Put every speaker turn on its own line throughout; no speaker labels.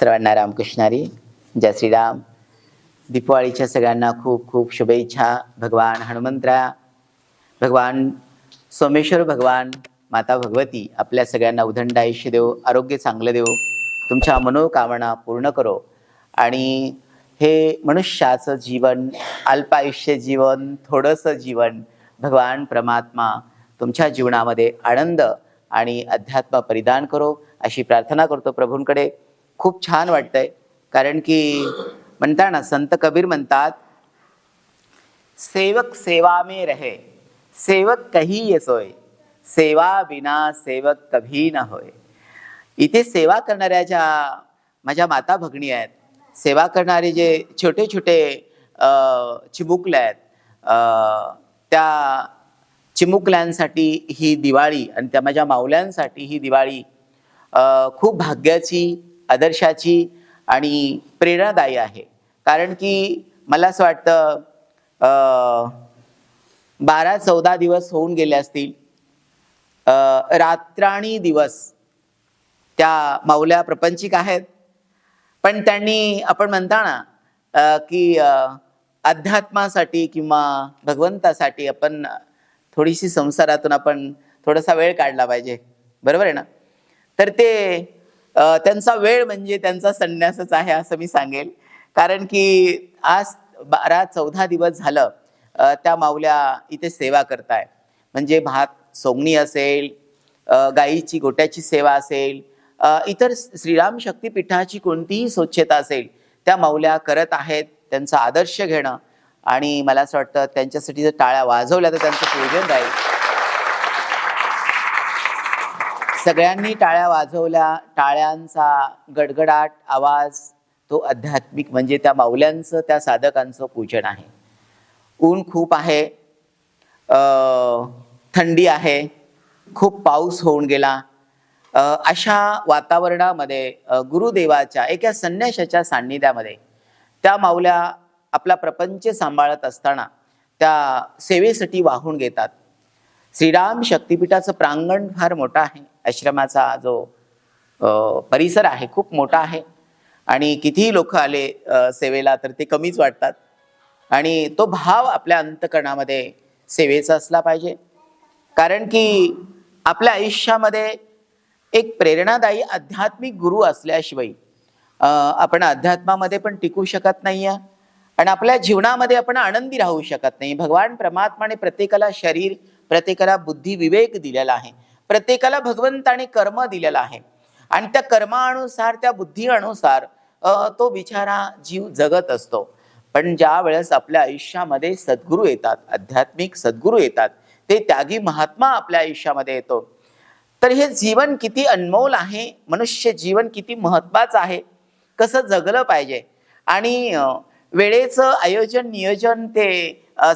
सर्वांना रामकृष्णारी जय श्रीराम. दीपावळीच्या सगळ्यांना खूप खूप शुभेच्छा. भगवान हनुमंतरा भगवान सोमेश्वर भगवान माता भगवती आपल्या सगळ्यांना उदंड आयुष्य देव आरोग्य चांगलं देव. तुमच्या मनोकामना पूर्ण करो. आणि हे मनुष्याचं जीवन अल्पायुष्य जीवन थोडंसं जीवन भगवान परमात्मा तुमच्या जीवनामध्ये आनंद आणि अध्यात्म परिधान करो. अशी प्रार्थना करतो प्रभूंकडे. खूप छान वाटतंय. कारण की म्हणता ना संत कबीर म्हणतात सेवक सेवा में रहे सेवक कही येसोय सेवा विना सेवक कभी न होय इथे सेवा करणाऱ्या ज्या माझ्या माता भगिनी आहेत. सेवा करणारे जे छोटे छोटे चिमुकले आहेत त्या चिमुकल्यांसाठी ही दिवाळी आणि त्या माझ्या माऊल्यांसाठी ही दिवाळी खूप भाग्याची आदर्शाची आणि प्रेरणादायी आहे. कारण की मला असं वाटतं बारा चौदा दिवस होऊन गेले असतील. रात्राणी दिवस त्या माऊल्या प्रपंचिक आहेत. पण त्यांनी आपण म्हणताना की अध्यात्मासाठी किंवा भगवंतासाठी आपण थोडीशी संसारातून आपण थोडासा वेळ काढला पाहिजे. बरोबर आहे ना? तर ते त्यांचा वेळ म्हणजे त्यांचा संन्यासच आहे असं मी सांगेल. कारण की आज बारा चौदा दिवस झालं त्या माऊल्या इथे सेवा करताय. म्हणजे भात सोंगणी असेल गाईची गोट्याची सेवा असेल इतर श्रीराम शक्तीपीठाची कोणतीही स्वच्छता असेल त्या माऊल्या करत आहेत त्यांचा आदर्श घेणं. आणि मला असं वाटतं त्यांच्यासाठी जर टाळ्या वाजवल्या तर त्यांचं पूजन राहील. सगळ्यांनी टाळ्या वाजवल्या. टाळ्यांचा गडगडाट आवाज तो आध्यात्मिक म्हणजे त्या माऊल्यांचं त्या साधकांचं पूजन आहे. ऊन खूप आहे. थंडी आहे. खूप पाऊस होऊन गेला. अशा वातावरणामध्ये गुरुदेवाच्या एका संन्याशाच्या सान्निध्यामध्ये त्या माऊल्या आपला प्रपंच सांभाळत असताना त्या सेवेसाठी वाहून घेतात. श्रीराम शक्तिपीठाचं प्रांगण फार मोठं आहे. आश्रमाचा जो परिसर आहे खूप मोठा आहे. आणि कितीही लोक आले सेवेला तर ते कमीच वाटतात. आणि तो भाव आपल्या अंतकरणामध्ये सेवेचा असला पाहिजे. कारण की आपल्या आयुष्यामध्ये एक प्रेरणादायी आध्यात्मिक गुरु असल्याशिवाय आपण अध्यात्मामध्ये पण टिकू शकत नाही आणि आपल्या जीवनामध्ये आपण आनंदी राहू शकत नाही. भगवान परमात्माने प्रत्येकाला शरीर प्रत्येकाला बुद्धी विवेक दिलेला आहे. प्रत्येकाला भगवंताने कर्म दिलेला आहे. आणि त्या कर्मानुसार त्या बुद्धी अनुसार तो बिचारा जीव जगत असतो. पण ज्या वेळेस आपल्या आयुष्यामध्ये सद्गुरू येतात आध्यात्मिक सद्गुरू येतात ते त्यागी महात्मा आपल्या आयुष्यामध्ये येतो. तर हे जीवन किती अनमोल आहे मनुष्य जीवन किती महत्वाचं आहे कसं जगलं पाहिजे? आणि वेळेचं आयोजन नियोजन ते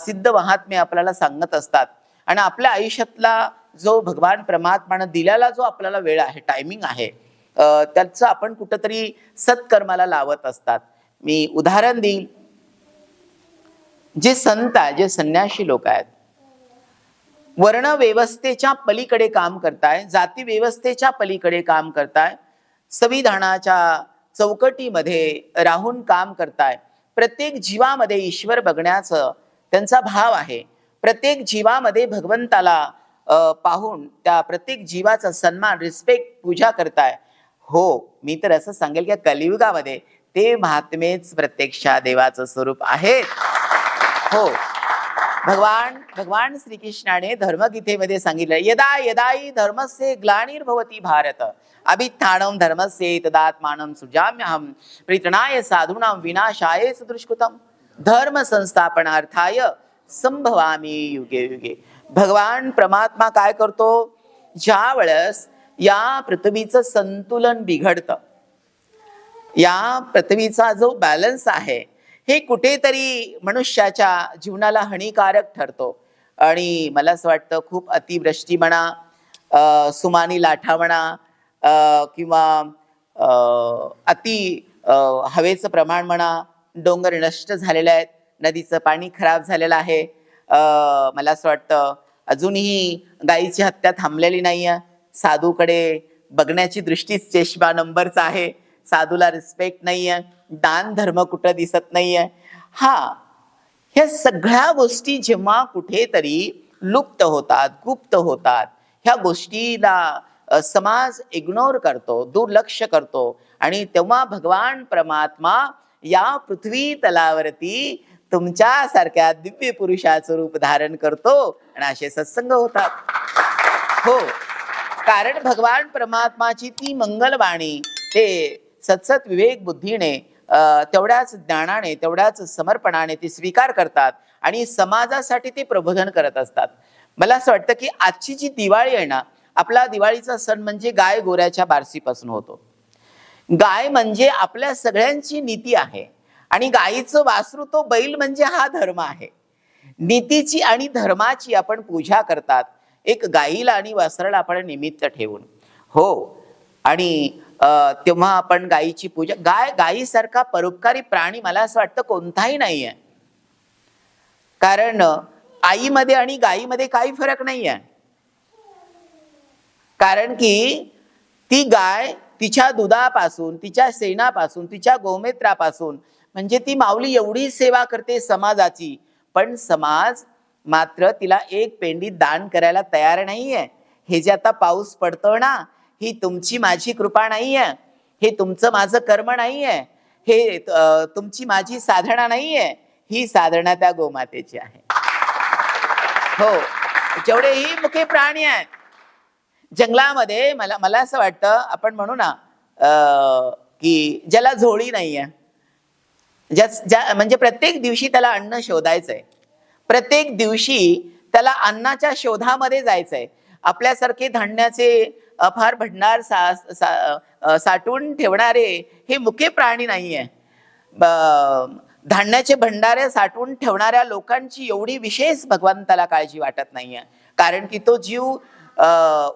सिद्ध महात्मे आपल्याला सांगत असतात. आणि आपल्या आयुष्यातला जो भगवान परमात्मानं दिलेला जो आपल्याला वेळ आहे टायमिंग आहे त्याचं आपण कुठंतरी सत्कर्माला लावत असतात. मी उदाहरण देईल जे संत आहे जे संन्याशी लोक आहेत वर्ण व्यवस्थेच्या पलीकडे काम करताय जाती व्यवस्थेच्या पलीकडे काम करताय संविधानाच्या चौकटीमध्ये राहून काम करताय प्रत्येक जीवामध्ये ईश्वर बघण्याचं त्यांचा भाव आहे. प्रत्येक जीवामध्ये भगवंताला पाहून त्या प्रत्येक जीवाचा सन्मान रिस्पेक्ट पूजा करताय. हो मी तर असं सांगेल की कलियुगामध्ये ते महात्मेच प्रत्यक्षा देवाचं स्वरूप आहेत हो. भगवान भगवान श्रीकृष्णाने धर्मगीतेमध्ये सांगितलं यदा यदाई धर्मस्य ग्लानिर्भवती भारत। अभित्थानम धर्मस्य तदात्मानं सुजाम्यहम प्रीतणाय साधूनां विनाशाय सुदृष्कृतम धर्म संस्थापनार्थाय संभवामी युगे युगे। भगवान परमात्मा काय करतो? ज्या वेळेस या पृथ्वीचं संतुलन बिघडतं या पृथ्वीचा जो बॅलन्स आहे हे कुठेतरी मनुष्याच्या जीवनाला हानिकारक ठरतो. आणि मला असं वाटतं खूप अतिवृष्टी म्हणा सुमानी लाठा म्हणा किंवा अति हवेचं प्रमाण म्हणा डोंगर नष्ट झालेले आहेत नदीचं पाणी खराब झालेलं आहे मला असं वाटतं अजूनही गायीची हत्या थांबलेली नाही आहे साधूकडे बघण्याची दृष्टीच चेष्मा नंबरचा आहे. साधूला रिस्पेक्ट नाही आहे दान धर्म कुठं दिसत नाहीये. हा ह्या सगळ्या गोष्टी जेव्हा कुठेतरी लुप्त होतात गुप्त होतात ह्या गोष्टीला समाज इग्नोर करतो दुर्लक्ष करतो. आणि तेव्हा भगवान परमात्मा या पृथ्वी तलावरती तुमच्यासारख्या दिव्य पुरुषाचं रूप धारण करतो आणि असे सत्संग होतात. हो. कारण भगवान परमात्माची ती मंगलवाणी ते सत्सत विवेक बुद्धीने तेवढ्याच ज्ञानाने तेवढ्याच समर्पणाने ते स्वीकार करतात आणि समाजासाठी ते प्रबोधन करत असतात. मला असं वाटतं की आजची जी दिवाळी आहे ना आपला दिवाळीचा सण म्हणजे गाय गोऱ्याच्या बारसीपासून होतो. गाय म्हणजे आपल्या सगळ्यांची नीती आहे. आणि गायीचं वासरू तो बैल म्हणजे हा धर्म आहे. नीतीची आणि धर्माची आपण पूजा करतात. एक गाईला आणि वासराला आपण निमित्त ठेवून. हो. आणि तेव्हा आपण गायीची पूजा गाय गायीसारखा परोपकारी प्राणी मला असं वाटतं कोणताही नाही आहे कारण आईमध्ये आणि गायीमध्ये काही फरक नाही आहे कारण की ती गाय तिच्या दुधापासून तिच्या शेणापासून तिच्या गोमेत्रापासून म्हणजे ती माऊली एवढी सेवा करते समाजाची. पण समाज मात्र तिला एक पेंडी दान करायला तयार नाहीये. हे जे आता पाऊस पडतो ना ही तुमची माझी कृपा नाहीये. हे तुमचं माझं कर्म नाहीये. हे तुमची माझी साधना नाहीये. ही साधना त्या गोमातेची आहे. हो जेवढेही मुख्य प्राणी आहेत जंगलामध्ये मला मला असं वाटतं आपण म्हणू ना की ज्याला झोळी नाहीये. ज्या ज्या म्हणजे प्रत्येक दिवशी त्याला अन्न शोधायचंय. प्रत्येक दिवशी त्याला अन्नाच्या शोधामध्ये जायचंय. आपल्यासारखे धान्याचे अफार भंडार सा, सा, साठवून ठेवणारे हे मुके प्राणी नाही ब- धान्याचे भंडारे साठवून ठेवणाऱ्या लोकांची एवढी विशेष भगवंताला काळजी वाटत नाहीये. कारण की तो जीव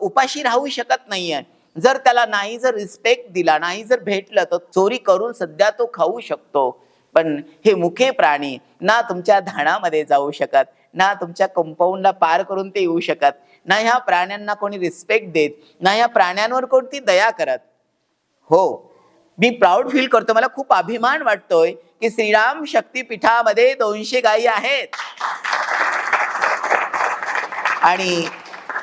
उपाशी राहू शकत नाहीये. जर त्याला नाही जर रिस्पेक्ट दिला नाही जर भेटलं तर चोरी करून सध्या तो खाऊ शकतो. पण हे मुखे प्राणी ना तुमच्या धाणामध्ये जाऊ शकत ना तुमच्या कंपाऊंडला पार करून ते येऊ शकत ना ह्या प्राण्यांना कोणी रिस्पेक्ट देत ना ह्या प्राण्यांवर कोणती दया करत. हो मी प्राऊड फील करतो. मला खूप अभिमान वाटतोय की श्रीराम शक्तीपीठामध्ये दोनशे गायी आहेत. आणि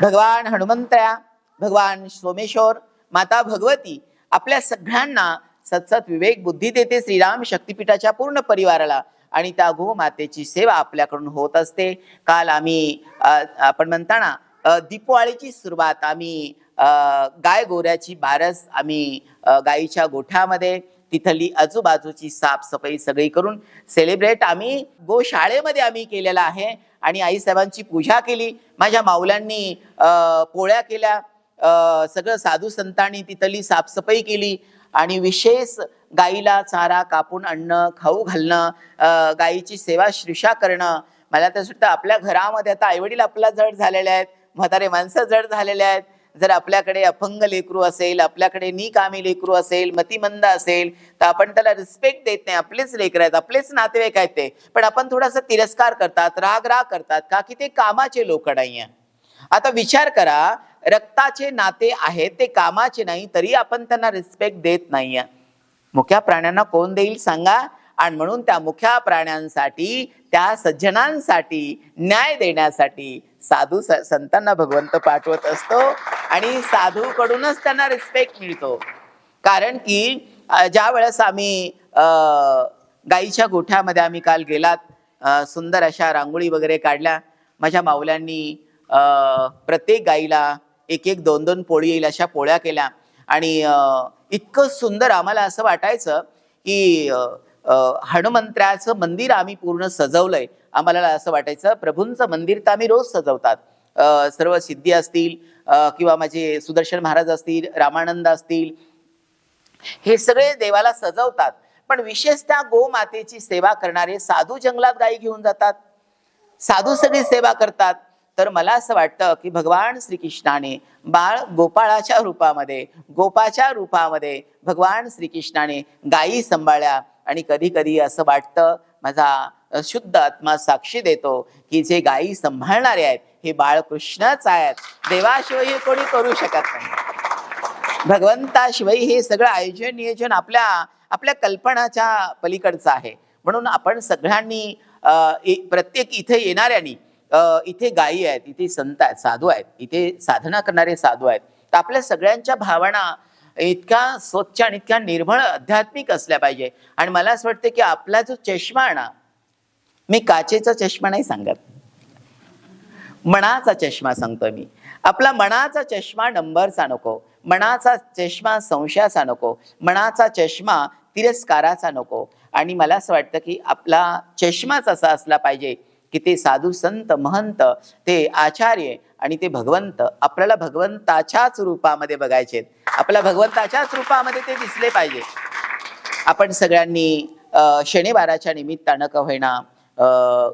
भगवान हनुमंतया भगवान सोमेश्वर माता भगवती आपल्या सगळ्यांना सतसत विवेक बुद्धी देते श्रीराम शक्तीपीठाच्या पूर्ण परिवाराला. आणि त्या गो मातेची सेवा आपल्याकडून होत असते. काल आम्ही आपण म्हणताना दीपवाळीची सुरुवात आम्ही गाय गोऱ्याची बारस आम्ही गाईच्या गायीच्या गोठ्यामध्ये तिथली आजूबाजूची साफसफाई सगळी करून सेलिब्रेट आम्ही गोशाळेमध्ये आम्ही केलेला आहे. आणि आईसाहेबांची पूजा केली. माझ्या माऊल्यांनी पोळ्या केल्या. सगळं साधू संतांनी तिथली साफसफाई केली. आणि विशेष गाईला चारा कापून आणणं खाऊ घालणं गाईची सेवा श्रीषा करणं. मला तर सुद्धा आपल्या घरामध्ये आता आईवडील आपला जड झालेले आहेत म्हातारे माणसं जड झालेले आहेत. जर आपल्याकडे अपंग लेकरू असेल आपल्याकडे निकामी लेकरू असेल मतिमंद असेल तर आपण त्याला रिस्पेक्ट देत नाही. आपलेच लेकर आहेत आपलेच नातेवाईक आहेत ते. पण आपण थोडासा तिरस्कार करतात राग राग करतात का की ते कामाचे लोक नाहीये आता विचार करा रक्ताचे नाते आहेत ते कामाचे नाही तरी आपण त्यांना रिस्पेक्ट देत नाहीये. मुख्या प्राण्यांना कोण देईल सांगा? आणि म्हणून त्या मुख्या प्राण्यांसाठी त्या सज्जनांसाठी न्याय देण्यासाठी साधू स- संतांना भगवंत पाठवत असतो आणि साधूकडूनच त्यांना रिस्पेक्ट मिळतो. कारण की ज्या वेळेस आम्ही गाईच्या गोठ्यामध्ये आम्ही काल गेलात सुंदर अशा रांगोळी वगैरे काढल्या माझ्या माऊल्यांनी प्रत्येक गाईला एक एक दोन दोन पोळी येईल अशा पोळ्या केल्या. आणि इतकं सुंदर आम्हाला असं वाटायचं की अ, हनुमंत्र्याचं मंदिर आम्ही पूर्ण सजवलंय. आम्हाला असं वाटायचं प्रभूंचं मंदिर तर आम्ही रोज सजवतात. सर्व सिद्धी असतील किंवा माझे सुदर्शन महाराज असतील रामानंद असतील. हे सगळे देवाला सजवतात. पण विशेषतः गोमातेची सेवा करणारे साधू जंगलात गायी घेऊन जातात. साधू सगळी सेवा करतात. तर मला असं वाटतं की भगवान श्रीकृष्णाने बाळ गोपाळाच्या रूपामध्ये गोपाच्या रूपामध्ये भगवान श्रीकृष्णाने गायी सांभाळल्या. आणि कधी कधी असं वाटतं माझा शुद्ध आत्मा साक्षी देतो की जे गायी सांभाळणारे आहेत हे बाळकृष्णच आहेत. देवाशिवाय हे कोणी करू शकत नाही. भगवंताशिवाय हे सगळं आयोजन नियोजन आपल्या आपल्या कल्पनाच्या पलीकडचं आहे. म्हणून आपण सगळ्यांनी प्रत्येक इथे येणाऱ्यांनी इथे गायी आहेत इथे संत आहेत साधू आहेत इथे साधना करणारे साधू आहेत. तर आपल्या सगळ्यांच्या भावना इतक्या स्वच्छ आणि इतक्या निर्मळ आध्यात्मिक असल्या पाहिजे. आणि मला असं वाटतं की आपला जो चष्मा आहे ना मी काचेचा चष्मा नाही सांगत. मनाचा चष्मा सांगतो मी. आपला मनाचा चष्मा नंबरचा नको. मनाचा चष्मा संशयाचा नको. मनाचा चष्मा तिरस्काराचा नको. आणि मला असं वाटतं की आपला चष्माच असा असला पाहिजे की ते साधू संत महंत ते आचार्य आणि ते भगवंत आपल्याला भगवंताच्याच रूपामध्ये बघायचे आपल्या भगवंताच्याच रूपामध्ये ते दिसले पाहिजे. आपण सगळ्यांनी शनिवाराच्या निमित्तानं का होईना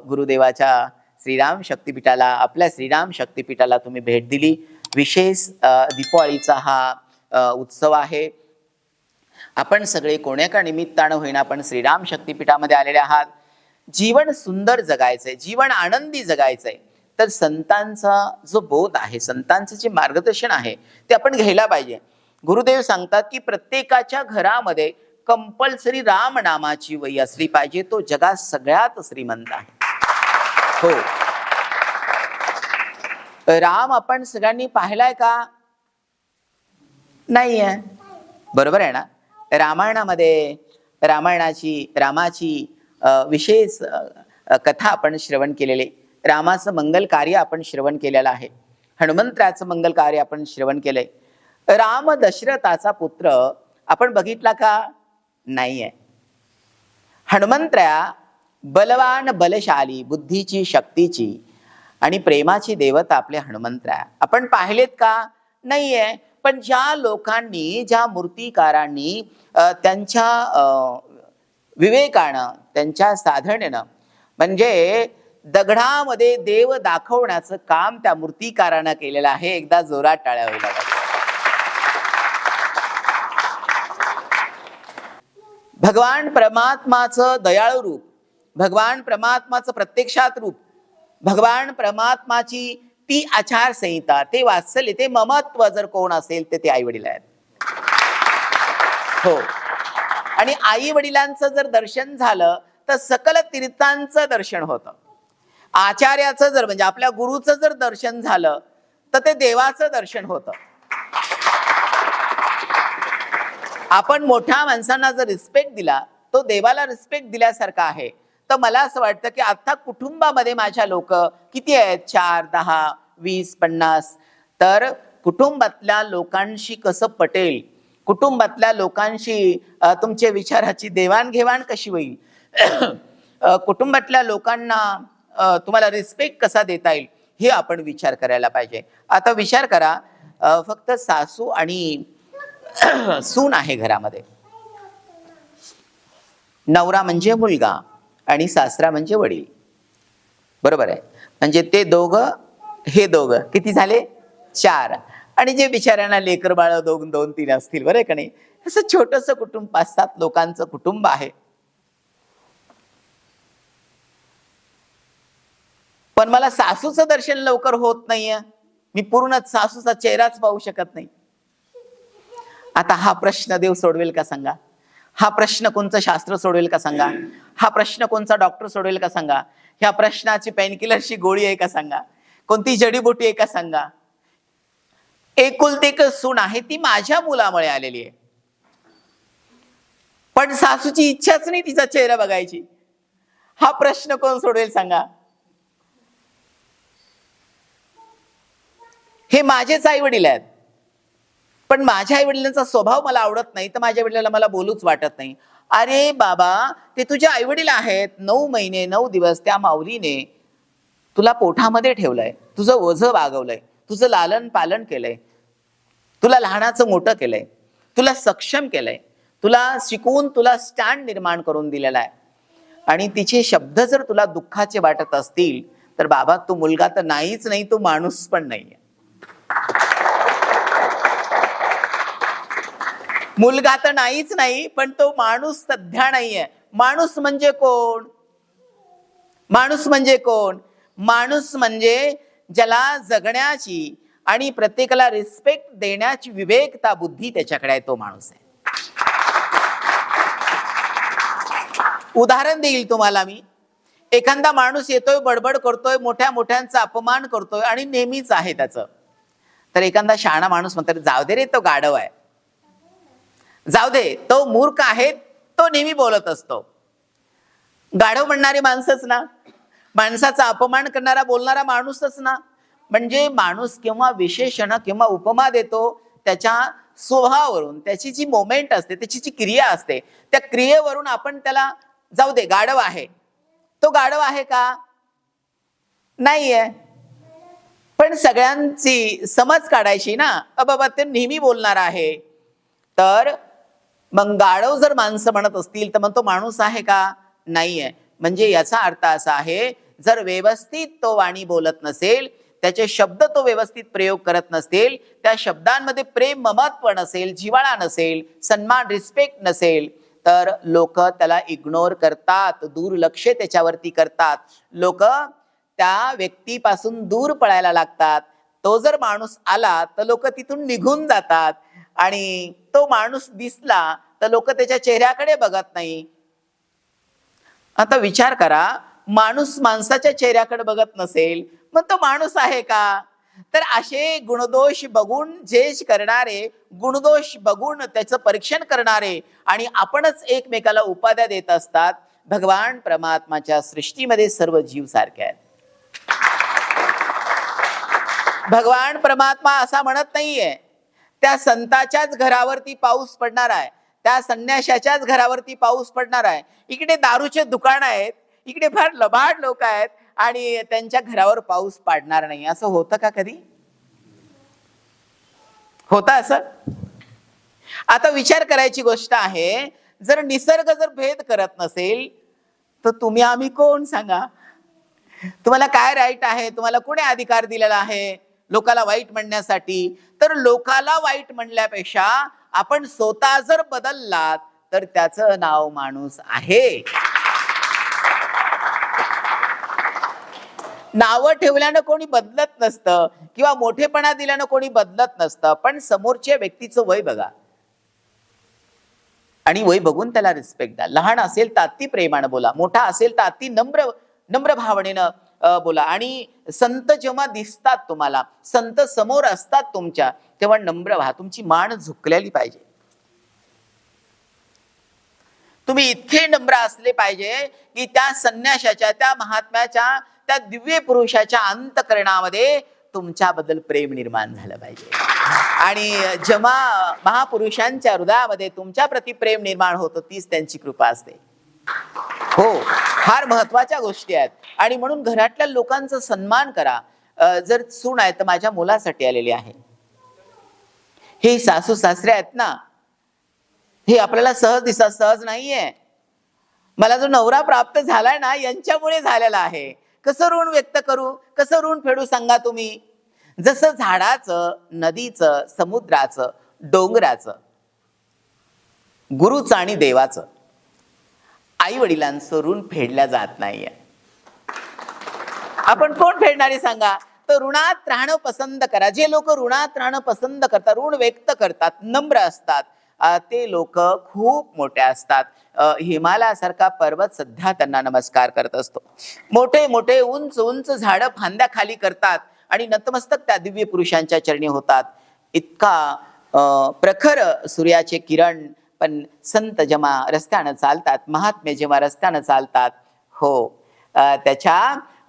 गुरुदेवाच्या श्रीराम शक्तीपीठाला आपल्या श्रीराम शक्तिपीठाला तुम्ही भेट दिली. विशेष दीपावळीचा हा उत्सव आहे. आपण सगळे कोण्याका निमित्तानं होईना आपण श्रीराम शक्तीपीठामध्ये आलेले आहात. जीवन सुंदर जगायचंय जीवन आनंदी जगायचंय. तर संतांचा जो बोध आहे संतांचं जे मार्गदर्शन आहे ते आपण घ्यायला पाहिजे. गुरुदेव सांगतात की प्रत्येकाच्या घरामध्ये कंपल्सरी राम नामाची वही असली पाहिजे. तो जगात सगळ्यात श्रीमंत आहे. हो. राम आपण सगळ्यांनी पाहिलाय का? नाहीये. बरोबर आहे ना? रामायणामध्ये रामायणाची रामाची विशेष कथा आपण श्रवण केलेले. रामाचं मंगल कार्य आपण श्रवण केलेलं आहे. हनुमंतराचं मंगल कार्य आपण श्रवण केलंय. राम दशरथाचा पुत्र आपण बघितला का? नाहीये. हनुमंतऱ्या बलवान बलशाली बुद्धीची शक्तीची आणि प्रेमाची देवता आपले हनुमंतराय. आपण पाहिलेत का? नाहीये. पण ज्या लोकांनी ज्या मूर्तिकारांनी त्यांच्या विवेकानं त्यांच्या साधनेनं. म्हणजे दगडामध्ये देव दाखवण्याचं काम त्या मूर्तीकारानं केलेलं आहे. एकदा जोरात टाळ्या होईल भगवान परमात्माचं दयाळू रूप भगवान परमात्माचं प्रत्यक्षात रूप भगवान परमात्माची ती आचारसंहिता ते वात्सल्य ते ममत्व जर कोण असेल ते ते आई वडील आहेत. हो. आणि आई वडिलांचं जर दर्शन झालं तर सकल तीर्थांचं दर्शन होतं. आचार्याचं जर म्हणजे आपल्या गुरुचं जर दर्शन झालं तर ते देवाचं दर्शन होतं. आपण मोठ्या माणसांना जर रिस्पेक्ट दिला तो देवाला रिस्पेक्ट दिल्यासारखा आहे. तर मला असं वाटतं की आता कुटुंबामध्ये माझ्या लोक किती आहेत? चार दहा वीस पन्नास. तर कुटुंबातल्या लोकांशी कसं पटेल? कुटुंबातल्या लोकांशी तुमचे विचाराची देवाणघेवाण कशी होईल? कुटुंबातल्या लोकांना तुम्हाला रिस्पेक्ट कसा देता येईल? हे आपण विचार करायला पाहिजे. आता विचार करा फक्त सासू आणि सून आहे घरामध्ये. नवरा म्हणजे मुलगा आणि सासरा म्हणजे वडील. बरोबर आहे? म्हणजे ते दोघं हे दोघं किती झाले? चार. आणि जे बिचाऱ्यांना लेकर बाळ दोन दोन तीन असतील बरं का नाही? असं छोटस कुटुंब पाच सात लोकांचं कुटुंब आहे. पण मला सासूचं दर्शन लवकर होत नाहीये. मी पूर्ण सासूचा चेहराच पाहू शकत नाही. आता हा प्रश्न देव सोडवेल का सांगा? हा प्रश्न कोणचं शास्त्र सोडवेल का सांगा? हा प्रश्न कोणचा डॉक्टर सोडवेल का सांगा? ह्या प्रश्नाची पेनकिलरची गोळी आहे का सांगा? कोणती जडीबुटी आहे का सांगा? एकुलती एक सून आहे ती माझ्या मुलामुळे आलेली आहे. पण सासूची इच्छाच नाही तिचा चेहरा बघायची. हा प्रश्न कोण सोडवेल सांगा? हे माझेच आई वडील आहेत. पण माझ्या आई वडिलांचा स्वभाव मला आवडत नाही तर माझ्या वडिलांना मला बोलूच वाटत नाही. अरे बाबा ते तुझे आई वडील आहेत. नऊ महिने नऊ दिवस त्या माऊलीने तुला पोठामध्ये ठेवलंय. तुझं ओझं वागवलंय. तुझं लालन पालन केलंय. तुला लहानाचं मोठं केलंय. तुला सक्षम केलंय. तुला शिकवून तुला स्टँड निर्माण करून दिलेला आहे. आणि तिचे शब्द जर तुला दुःखाचे वाटत असतील तर बाबा तो मुलगा तर नाहीच नाही तो माणूस पण नाहीये. मुलगा तर नाहीच नाही पण तो माणूस सध्या नाहीये. माणूस म्हणजे कोण? माणूस म्हणजे कोण? माणूस म्हणजे ज्याला जगण्याची आणि प्रत्येकाला रिस्पेक्ट देण्याची विवेकता बुद्धी त्याच्याकडे आहे तो माणूस आहे. उदाहरण देईल तुम्हाला मी. एखादा माणूस येतोय बडबड करतोय मोठ्या मोठ्यांचा अपमान करतोय आणि नेहमीच आहे त्याचं. तर एखादा शहाणा माणूस म्हणतात जाऊ दे रे तो गाढव आहे. जाऊ दे तो मूर्ख आहे तो नेहमी बोलत असतो. गाढव म्हणणारी माणसंच ना. माणसाचा अपमान करणारा बोलणारा माणूसच ना. म्हणजे माणूस किंवा विशेषण किंवा उपमा देतो त्याच्या स्वभावावरून त्याची जी मोमेंट असते त्याची जी क्रिया असते त्या क्रियेवरून आपण त्याला जाऊ दे गाढव आहे. तो गाढव आहे का? नाहीये. पण सगळ्यांची समज काढायची ना. अबाबा ते नेहमी बोलणार आहे. तर मग गाढव जर माणसं म्हणत असतील तर मग तो माणूस आहे का? नाहीये. म्हणजे याचा अर्थ असा आहे जर व्यवस्थित तो वाणी बोलत नसेल त्याचे शब्द तो व्यवस्थित प्रयोग करत नसेल त्या शब्दांमध्ये प्रेम ममत्व नसेल जिवाळा नसेल सन्मान रिस्पेक्ट नसेल तर लोक त्याला इग्नोर करतात दुर्लक्ष त्याच्यावरती करतात. लोक त्या व्यक्तीपासून दूर पळायला लागतात. तो जर माणूस आला तर लोक तिथून निघून जातात. आणि तो माणूस दिसला तर लोक त्याच्या चेहऱ्याकडे बघत नाही. आता विचार करा माणूस माणसाच्या चेहऱ्याकडे बघत नसेल मग तो माणूस आहे का? तर असे गुणदोष बघून जेज करणारे गुणदोष बघून त्याचं परीक्षण करणारे आणि आपणच एकमेकाला उपाध्या देत असतात भगवान परमात्माच्या सृष्टीमध्ये सर्व जीव सारखे आहेत. भगवान परमात्मा असा म्हणत नाहीये त्या संताच्याच घरावरती पाऊस पडणार आहे. त्या संन्याशाच्याच घरावरती पाऊस पडणार आहे. इकडे दारूचे दुकान आहेत इकडे फार लबाड लोक आहेत आणि त्यांच्या घरावर पाऊस पाडणार नाही. असं होतं का कधी? होता असं? आता विचार करायची गोष्ट आहे जर निसर्ग जर भेद करत नसेल तर तुम्ही आम्ही कोण सांगा? तुम्हाला काय राईट आहे? तुम्हाला कोणी अधिकार दिलेला आहे? लोकाला वाईट म्हणण्यासाठी. तर लोकाला वाईट म्हणल्यापेक्षा आपण स्वतः जर बदललात तर त्याचं नाव माणूस आहे. नावं ठेवल्यानं कोणी बदलत नसतं किंवा मोठेपणा दिल्यानं कोणी बदलत नसतं पण समोरच्या व्यक्तीचं वय बघा. आणि वय बघून त्याला रिस्पेक्ट द्या. लहान असेल तर अति प्रेमानं बोला मोठा असेल तर अति नम्र नम्र भावनेनं बोला. आणि संत जेव्हा दिसतात तुम्हाला संत समोर असतात तुमच्या तेव्हा नम्र व्हा. तुमची मान झुकलेली पाहिजे. तुम्ही इतके नम्र असले पाहिजे की त्या संन्याशाच्या त्या महात्म्याच्या त्या दिव्य पुरुषाच्या अंतकरणामध्ये तुमच्याबद्दल प्रेम निर्माण झालं पाहिजे. आणि जेव्हा महापुरुषांच्या हृदयामध्ये तुमच्या प्रती प्रेम निर्माण होतं तीच त्यांची कृपा असते. हो फार महत्त्वाच्या गोष्टी आहेत. आणि म्हणून घरातल्या लोकांचा सन्मान करा. जर सून आहे तर माझ्या मुलासाठी आलेली आहे. हे सासू सासरे आहेत ना हे आपल्याला सहज दिसा सहज नाहीये. मला जो नवरा प्राप्त झालाय ना यांच्यामुळे झालेला आहे. कसं ऋण व्यक्त करू? कसं ऋण फेडू सांगा तुम्ही? जसं झाडाचं नदीचं समुद्राचं डोंगराचं गुरुचं आणि देवाचं. आई वडिलांचं ऋण फेडल्या जात नाहीये. आपण कोण फेडणारे सांगा? तर ऋणात राहणं पसंत करा. जे लोक ऋणात राहणं पसंत करतात ऋण व्यक्त करतात नम्र असतात ते लोक खूप मोठे असतात. हिमालयासारखा पर्वत सध्या त्यांना नमस्कार करत असतो. मोठे मोठे उंच उंच झाडं फांद्या खाली करतात आणि नतमस्तक त्या दिव्य पुरुषांच्या चरणी होतात. इतका अं, प्रखर सूर्याचे किरण पण संत जेव्हा रस्त्यानं चालतात महात्मे जेव्हा रस्त्यानं चालतात हो. त्याच्या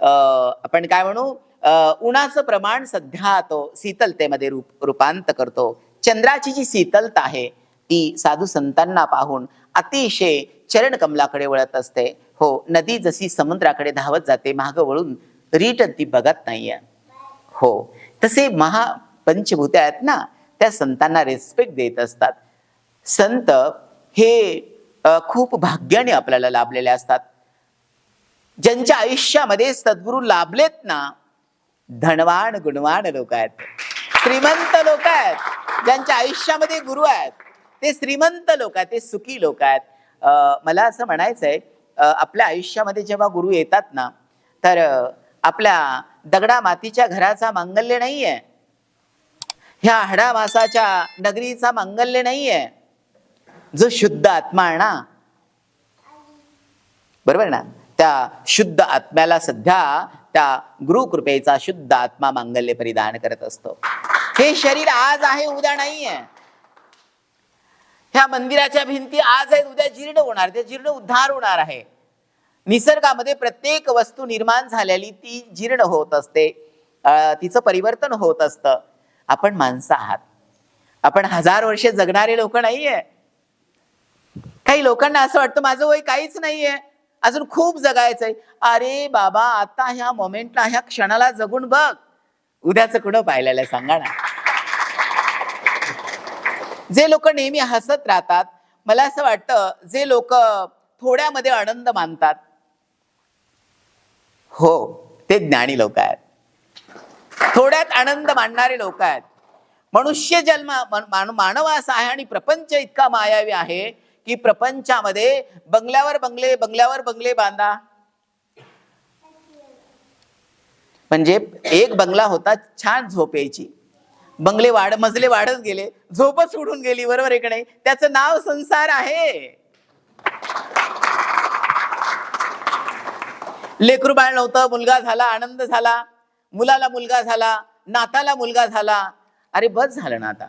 अं, आपण काय म्हणू अं, उन्हाचं प्रमाण सध्या तो शीतलतेमध्ये रूप रूपांत करतो. चंद्राची जी शीतलता आहे ती साधू संतांना पाहून अतिशय चरण कमलाकडे वळत असते. हो नदी जशी समुद्राकडे धावत जाते माग वळून रीट ती बघत नाहीये. हो. तसे महापंचभूते आहेत ना त्या संतांना रेस्पेक्ट देत असतात. संत हे खूप भाग्याने आपल्याला लाभलेले असतात. ज्यांच्या आयुष्यामध्ये सद्गुरू लाभलेत ना धनवान गुणवान लोक आहेत. श्रीमंत लोक आहेत. ज्यांच्या आयुष्यामध्ये गुरु आहेत. ते श्रीमंत लोक आहेत ते सुखी लोक आहेत. मला असं म्हणायचंय आहे आपल्या आयुष्यामध्ये जेव्हा गुरु येतात ना तर आपल्या दगडा मातीच्या घराचा मांगल्य नाहीये. ह्या हडा मासाच्या नगरीचा मांगल्य नाहीये. जो शुद्ध आत्मा आहे ना? बरोबर ना? त्या शुद्ध आत्म्याला सध्या त्या गुरुकृपेचा शुद्ध आत्मा मांगल्य परिधान करत असतो. हे शरीर आज आहे उद्या नाहीये. ह्या मंदिराच्या भिंती आज आहेत उद्या जीर्ण होणार ते जीर्ण उद्धार होणार आहे. निसर्गामध्ये प्रत्येक वस्तू निर्माण झालेली ती जीर्ण होत असते. तिचं परिवर्तन होत असतं. आपण माणसं आहात. आपण हजार वर्षे जगणारे लोक नाहीये. काही लोकांना असं वाटतं माझं वय काहीच नाहीये. अजून खूप जगायचंय. अरे बाबा आता ह्या मोमेंटला ह्या क्षणाला जगून बघ. उद्याचं कुणं पाहिलेलं सांगा ना. जे लोक नेहमी हसत राहतात मला असं वाटतं जे लोक थोड्यामध्ये आनंद मानतात. हो ते ज्ञानी लोक आहेत. थोड्यात आनंद मानणारे लोक आहेत. मनुष्य जन्म मान- मानव असा आहे आणि प्रपंच इतका मायावी आहे की प्रपंचामध्ये बंगल्यावर बंगले बंगल्यावर बंगले बांधा. म्हणजे एक बंगला होता छान झोप यायची. बंगले वाढ मजले वाढत गेले झोपच उडून गेली बरोबर इकडे नाही? त्याचं नाव संसार आहे. लेकरू बाळ नव्हतं मुलगा झाला आनंद झाला मुलाला मुलगा झाला नाताला मुलगा झाला. अरे बस झालं ना आता.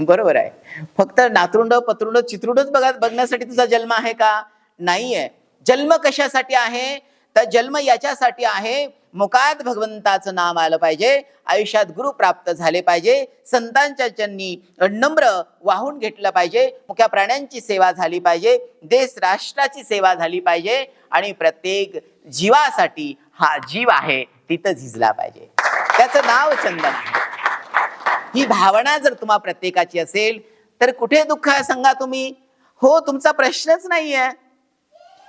बरोबर आहे. फक्त नातरुंड पत्रुंड चित्रुंडच बघा बघण्यासाठी तुझा जन्म आहे का? नाहीये. जन्म कशासाठी आहे? तर जन्म याच्यासाठी आहे मुखात भगवंताचं नाम आलं पाहिजे आयुष्यात गुरु प्राप्त झाले पाहिजे संतांच्या चरणी नम्र वाहून घेतलं पाहिजे मुख्या प्राण्यांची सेवा झाली पाहिजे देश राष्ट्राची सेवा झाली पाहिजे आणि प्रत्येक जीवासाठी हा जीव आहे तिथं झिजला पाहिजे. त्याचं नाव चंदन आहे. ही भावना जर तुम्हा प्रत्येकाची असेल तर कुठे दुःख आहे सांगा तुम्ही? हो तुमचा प्रश्नच नाहीये.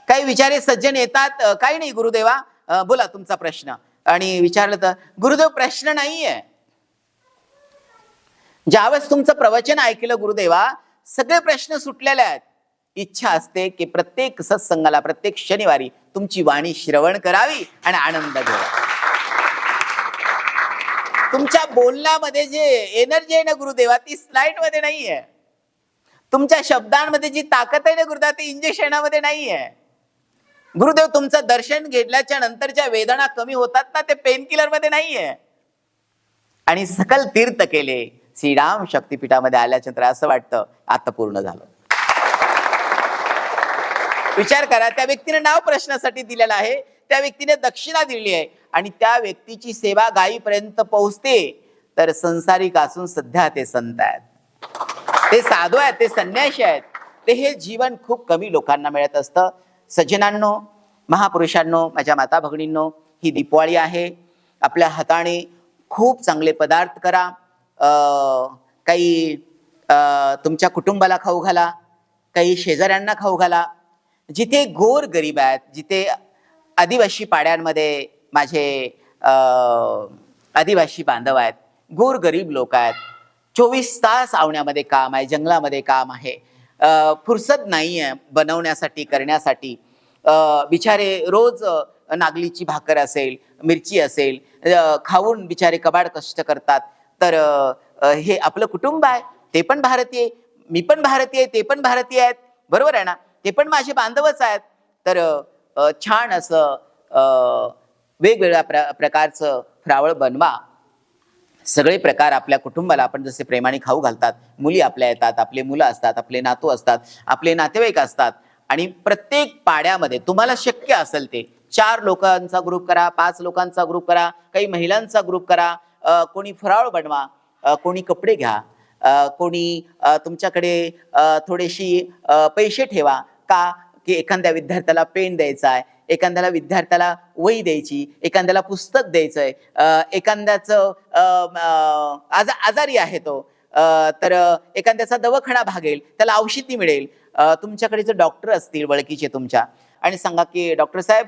काही विचारे सज्जन येतात काही नाही गुरुदेवा बोला तुमचा प्रश्न. आणि विचारलं तर गुरुदेव प्रश्न नाहीये. ज्यावेळेस तुमचं प्रवचन ऐकलं गुरुदेवा सगळे प्रश्न सुटलेले आहेत. इच्छा असते की प्रत्येक सत्संगाला प्रत्येक शनिवारी तुमची वाणी श्रवण करावी आणि आनंद घ्यावा. तुमच्या बोलण्यामध्ये जे एनर्जी आहे ना गुरुदेवा ती स्लाइडमध्ये नाहीये. तुमच्या शब्दांमध्ये जी ताकद आहे ना गुरुदेवा ती इंजेक्शनामध्ये नाहीये. गुरुदेव तुमचं दर्शन घेतल्याच्या नंतरच्या वेदना कमी होतात ना ते पेन किलरमध्ये नाहीये. आणि सकल तीर्थ केले श्रीराम शक्तीपीठामध्ये आल्याच्यानंतर असं वाटतं आता पूर्ण झालं. विचार करा त्या व्यक्तीने नाव प्रश्नासाठी दिलेलं आहे. त्या व्यक्तीने दक्षिणा दिली आहे आणि त्या व्यक्तीची सेवा गायीपर्यंत पोहोचते तर संसारिक असून सध्या ते संत आहेत. ते साधू आहेत ते संन्याशी आहेत ते हे जीवन खूप कमी लोकांना मिळत असतं. सज्जनांनो महापुरुषांनो माझ्या माता भगिनींनो ही दिपवाळी आहे. आपल्या हाताने खूप चांगले पदार्थ करा. अं, काही अं, तुमच्या कुटुंबाला खाऊ घाला काही शेजाऱ्यांना खाऊ घाला. जिथे गोर गरीब आहेत जिथे आदिवासी पाड्यांमध्ये माझे आदिवासी बांधव आहेत. गोर गरीब लोक आहेत. चोवीस तास आवण्यामध्ये काम आहे जंगलामध्ये काम आहे. फुरसत नाही आहे बनवण्यासाठी करण्यासाठी. बिचारे रोज नागलीची भाकर असेल मिरची असेल खाऊन बिचारे कबाड कष्ट करतात. तर हे आपलं कुटुंब आहे. ते पण भारतीय मी पण भारतीय ते पण भारतीय आहेत. बरोबर आहे ना? ते पण माझे बांधवच आहेत. तर छान असं वेगवेगळ्या प्र प्रकारचं फरावळ बनवा. सगळे प्रकार आपल्या कुटुंबाला आपण जसे प्रेमाने खाऊ घालतात मुली आपल्या येतात आपले मुलं असतात आपले नातू असतात आपले नातेवाईक असतात आणि प्रत्येक पाड्यामध्ये तुम्हाला शक्य असेल ते. चार लोकांचा ग्रुप करा पाच लोकांचा ग्रुप करा काही महिलांचा ग्रुप करा कोणी फराळ बनवा कोणी कपडे घ्या कोणी तुमच्याकडे थोडेशी पैसे ठेवा का की एखाद्या विद्यार्थ्याला पेन द्यायचा आहे एखाद्याला विद्यार्थ्याला वही द्यायची एखाद्याला पुस्तक द्यायचंय एखाद्याचं आजा आजारी आहे तो तर एखाद्याचा दवाखाना भागेल त्याला औषधी मिळेल तुमच्याकडे जर डॉक्टर असतील वळखीचे तुमच्या आणि सांगा की डॉक्टर साहेब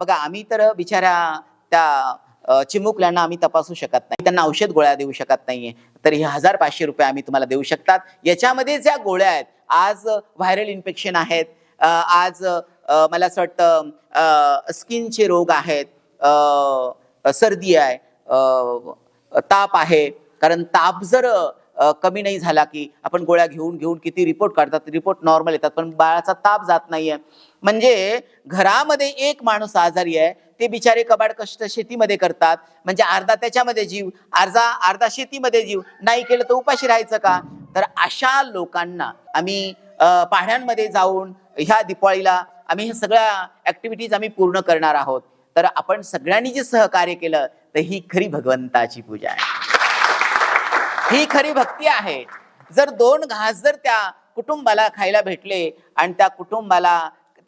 बघा आम्ही तर बिचाऱ्या त्या चिमुकल्यांना आम्ही तपासू शकत नाही त्यांना औषध गोळ्या देऊ शकत नाहीये तर हे हजार पाचशे रुपये आम्ही तुम्हाला देऊ शकतात. याच्यामध्ये ज्या गोळ्या आहेत आज व्हायरल इन्फेक्शन आहेत आज मला असं वाटतं स्किनचे रोग आहेत सर्दी आहे ताप आहे. कारण ताप जर कमी नाही झाला की आपण गोळ्या घेऊन घेऊन किती रिपोर्ट काढतात रिपोर्ट नॉर्मल येतात पण बाळाचा ताप जात नाहीये. म्हणजे घरामध्ये एक माणूस आजारी आहे ते बिचारे कबाड कष्ट शेतीमध्ये करतात. म्हणजे अर्धा त्याच्यामध्ये जीव अर्धा अर्धा शेतीमध्ये जीव. नाही केलं तर उपाशी राहायचं का? तर अशा लोकांना आम्ही पाहण्यांमध्ये जाऊन ह्या दिपाळीला आम्ही ह्या सगळ्या ऍक्टिव्हिटीज आम्ही पूर्ण करणार आहोत. तर आपण सगळ्यांनी जे सहकार्य केलं तर ही खरी भगवंताची पूजा आहे. ही खरी भक्ती आहे. जर दोन घास जर त्या कुटुंबाला खायला भेटले आणि त्या कुटुंबाला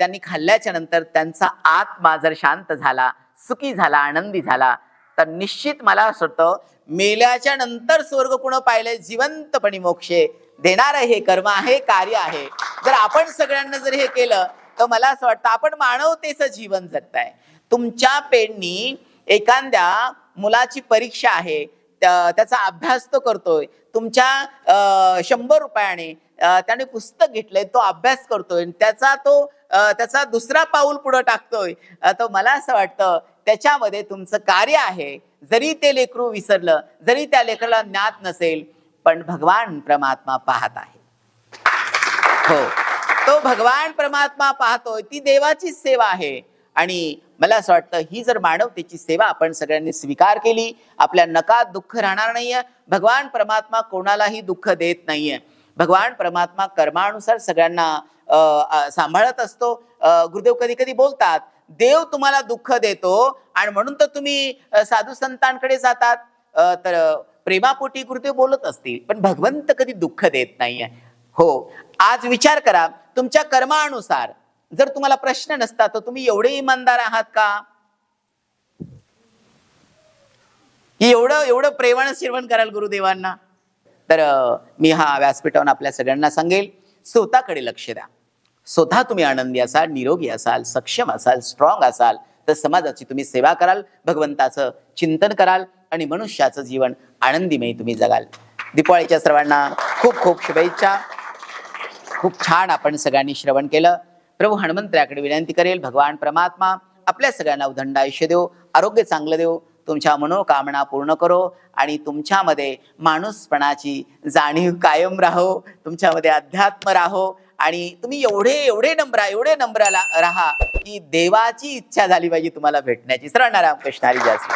त्यांनी खाल्ल्याच्या नंतर त्यांचा आत्मा जर शांत झाला सुखी झाला आनंदी झाला तर निश्चित मला असं वाटतं मेल्याच्या नंतर स्वर्ग पुन्हा पाहिले जिवंतपणी मोक्षे. देणार हे कर्म आहे कार्य आहे. जर आपण सगळ्यांना जर हे केलं तर मला असं वाटतं आपण मानवतेचं जीवन जगताय. तुमच्या पेडनी एखाद्या मुलाची परीक्षा आहे त्याचा अभ्यास तो करतोय. तुमच्या शंभर रुपयाने त्याने पुस्तक घेतलंय तो अभ्यास करतोय. त्याचा तो त्याचा दुसरा पाऊल पुढे टाकतोय. तर मला असं वाटतं त्याच्यामध्ये तुमचं कार्य आहे. जरी ते लेकरू विसरलं जरी त्या लेकराला ज्ञात नसेल पण भगवान परमात्मा पाहत आहे. हो. तो भगवान परमात्मा पाहतोय ती देवाची सेवा आहे. आणि मला असं वाटतं ही जर मानवतेची सेवा आपण सगळ्यांनी स्वीकार केली आपल्या नकात दुःख राहणार नाहीये. भगवान परमात्मा कोणालाही दुःख देत नाहीये. भगवान परमात्मा कर्मानुसार सगळ्यांना सांभाळत असतो. गुरुदेव कधी कधी बोलतात देव तुम्हाला दुःख देतो आणि म्हणून तर तुम्ही साधू संतांकडे जातात. तर प्रेमापोटी कृते बोलत असतील पण भगवंत कधी दुःख देत नाहीये. हो आज विचार करा तुमच्या कर्मानुसार जर तुम्हाला प्रश्न नसता तर तुम्ही एवढे इमानदार आहात का? एवढं एवढं प्रेमानं श्रवण कराल गुरुदेवांना? तर मी हा व्यासपीठावर आपल्या सगळ्यांना सांगेल स्वतःकडे लक्ष द्या. स्वतः तुम्ही आनंदी असाल निरोगी असाल सक्षम असाल स्ट्रॉंग असाल तर समाजाची तुम्ही सेवा कराल भगवंताचं चिंतन कराल आणि मनुष्याचं जीवन आनंदीमय तुम्ही जगाल. दिपाळीच्या सर्वांना खूप खूप शुभेच्छा. खूप छान आपण सगळ्यांनी श्रवण केलं. प्रभू हनुमंतराकडे विनंती करेल भगवान परमात्मा आपल्या सगळ्यांना उदंड आयुष्य देव आरोग्य चांगलं देव तुमच्या मनोकामना पूर्ण करो आणि तुमच्यामध्ये माणूसपणाची जाणीव कायम राहो तुमच्यामध्ये अध्यात्म राहो आणि तुम्ही एवढे एवढे नंबर एवढे नम्र राहा की देवाची इच्छा झाली पाहिजे तुम्हाला भेटण्याची. सर्वांना नारायण कृष्णारी जास्त